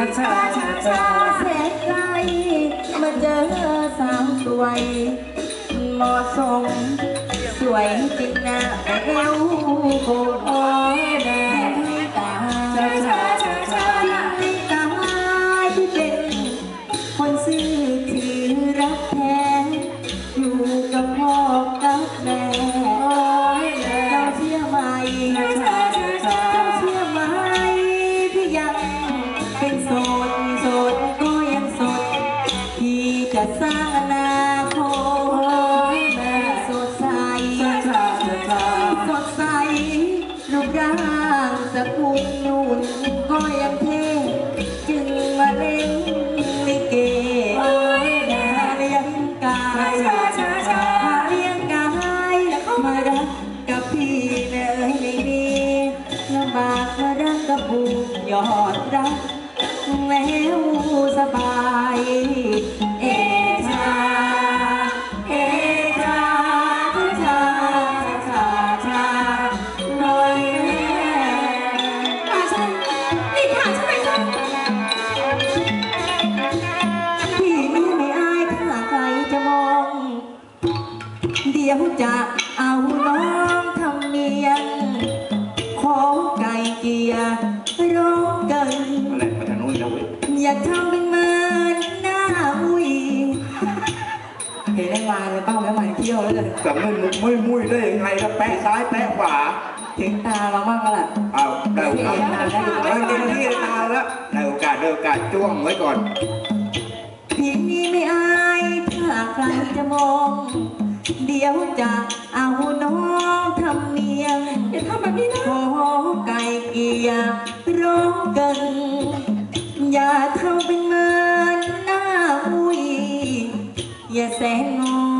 ชาชาชาชาเสกไกลมาเจอสาวสวยเหมาะสมสวยจริงนะแเอวโคตรแดงตาชาชาชาชาตาที่เป็นคนซื่อที่รักแท้อยู่กับพ่อกับแม่เราเชื่อไหม นาคตแม่สดใสสดใสรูปร่างสกุลนุ่นก็ยังเท่จึงมาเล่นลิเกเลี้ยงกายเลี้ยงกายมารักกับพี่แม่เอ๋ยไม่มีลำบากมารักกับบุญยอดรักแล้วสบาย เดี๋ยวจะเอาน้องทำเนียนขอไก่เกลียร้องเกินอะไรมาทางนู้นแล้วเว้ยอย่าทำเป็นเหมือนหน้าอุ้ยเห็นได้มาเลยเป้าแล้วมาเที่ยวแล้วเลยแต่ไม่มุไม่มุ้ยได้ยังไงล่ะแปะซ้ายแปะขวาถึงตาเราบ้างแล้วล่ะเอาได้โอกาสได้เต็มที่นานแล้วได้โอกาสได้โอกาสจ้วงไว้ก่อนพี่นี่ไม่อายถ้าใครจะมอง เดี๋ยวจะเอาน้องทำเนียงอย่าทำแบบนี้นะขอไก่เกลียร้องเกินอย่าทำเป็นเหมือนหน้าอุ้ยอย่าแสงงอ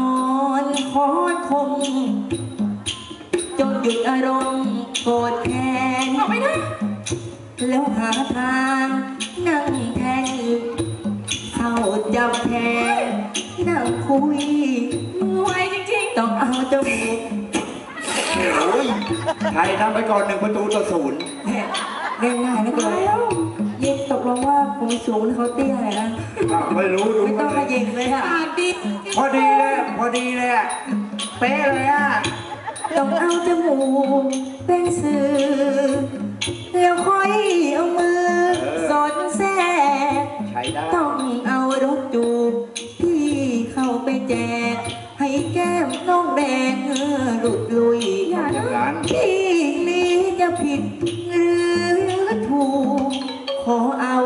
นคอนคงจนหยุดอารมณ์โกรธแค้นออกไปนะแล้วหาทางนั่งแทงเข้าจับแทงนั่งคุย ไทยนำไปก่อนหนึ่งประตูต่อศูนย์เล่นง่ายนะเกินยิงตกลงว่าผมสูงหรือเขาเตี้ยเลยนะ อ้าวไม่รู้ดูไม่มัต้อนงมายิงเลยๆค่ะปากดีพอดีเลยพอดีเลยอะเป๊ะเลยอะต้องเอาจมูกเป็นสื่อแล้วค่อยเอามือสอดแทรกใช้ได้ต้องเอารถจูบพี่เข้าไปแจก ให้แก้มน้องแดงเออหลุดลุย ผิดหรือถูก ขอเอา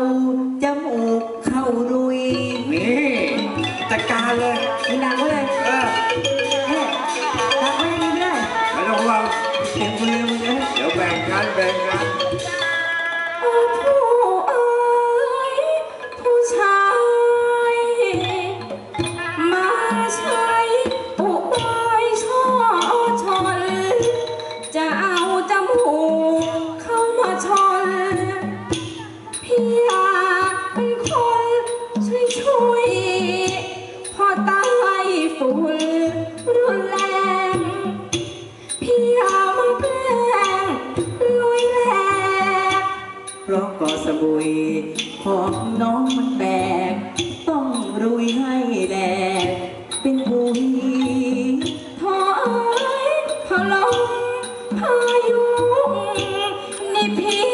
จมูกเข้ารุยนี่จัดการเลย มีนางก็เลย เออ เพราะกาะสมุยของน้องมันแบกต้องรุยให้แดกเป็นปุ๋ยถอยพลมพายุนี่พี่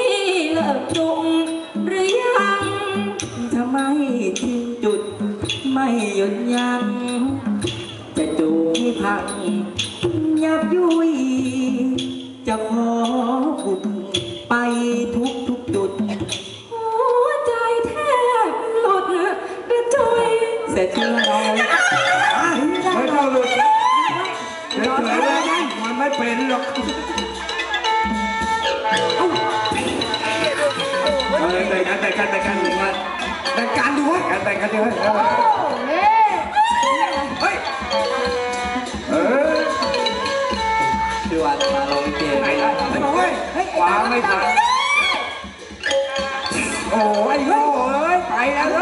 เลิกจุงหรือยังทำไมถึงจุดไม่หยุดยัง้งจะจูงให้พังยับยุยจะขอ เสร็จที่เราไม่ต้องหลุดเฉยๆเลยมันไม่เป็นหรอกเอาเลยแบ่งกันแบ่งกันแบ่งกันแบ่งกันแบ่งกันดูวะแบ่งกันดูวะเฮ้ยเออคือว่ามาลงเกมไหนล่ะโอ้ยขวาไม่ทันโอ้ยโง่เอ้ยไปแล้ว